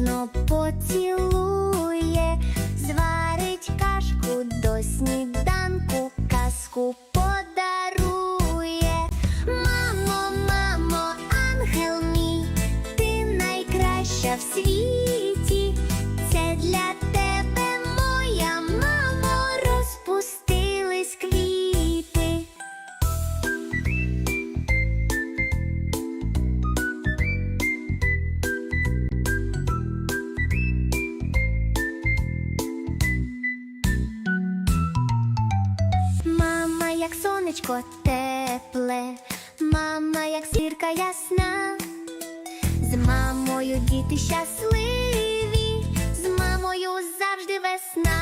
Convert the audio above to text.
ніжно поцілує, зварить кашку до сніданку, казку подарує. Мамо, мамо, ангел мій, ти найкраща в світі. як сонечко тепле, мама, як зірка ясна, з мамою діти щасливі, з мамою завжди весна.